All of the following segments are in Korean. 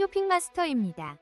쇼핑마스터입니다.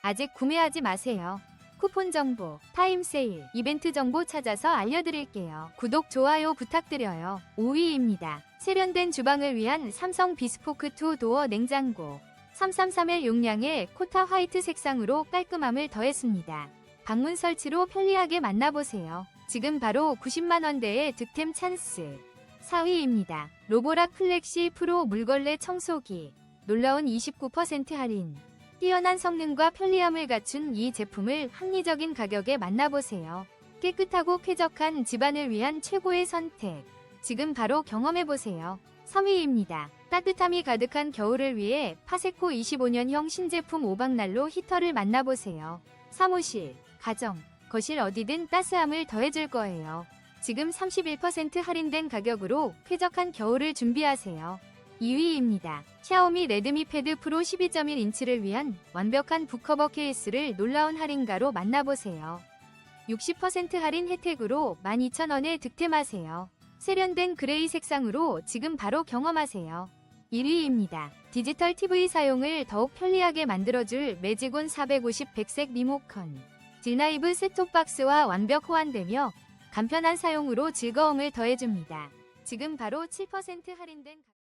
아직 구매하지 마세요. 쿠폰 정보, 타임 세일, 이벤트 정보 찾아서 알려드릴게요. 구독, 좋아요 부탁드려요. 5위입니다. 세련된 주방을 위한 삼성 비스포크 2 도어 냉장고. 333의 용량의 코타 화이트 색상으로 깔끔함을 더했습니다. 방문 설치로 편리하게 만나보세요. 지금 바로 90만원대의 득템 찬스. 4위입니다. 로보락 플렉시 프로 물걸레 청소기. 놀라운 29% 할인. 뛰어난 성능과 편리함을 갖춘 이 제품을 합리적인 가격에 만나보세요. 깨끗하고 쾌적한 집안을 위한 최고의 선택. 지금 바로 경험해보세요. 3위입니다. 따뜻함이 가득한 겨울을 위해 파세코 25년형 신제품 오박난로 히터를 만나보세요. 사무실, 가정, 거실 어디든 따스함을 더해줄 거예요. 지금 31% 할인된 가격으로 쾌적한 겨울을 준비하세요. 2위입니다. 샤오미 레드미 패드 프로 12.1인치를 위한 완벽한 북커버 케이스를 놀라운 할인가로 만나보세요. 60% 할인 혜택으로 12,000원에 득템하세요. 세련된 그레이 색상으로 지금 바로 경험하세요. 1위입니다. 디지털 TV 사용을 더욱 편리하게 만들어줄 매직온 450 백색 리모컨. 딜나이브 셋톱박스와 완벽 호환되며 간편한 사용으로 즐거움을 더해줍니다. 지금 바로 7% 할인된 가-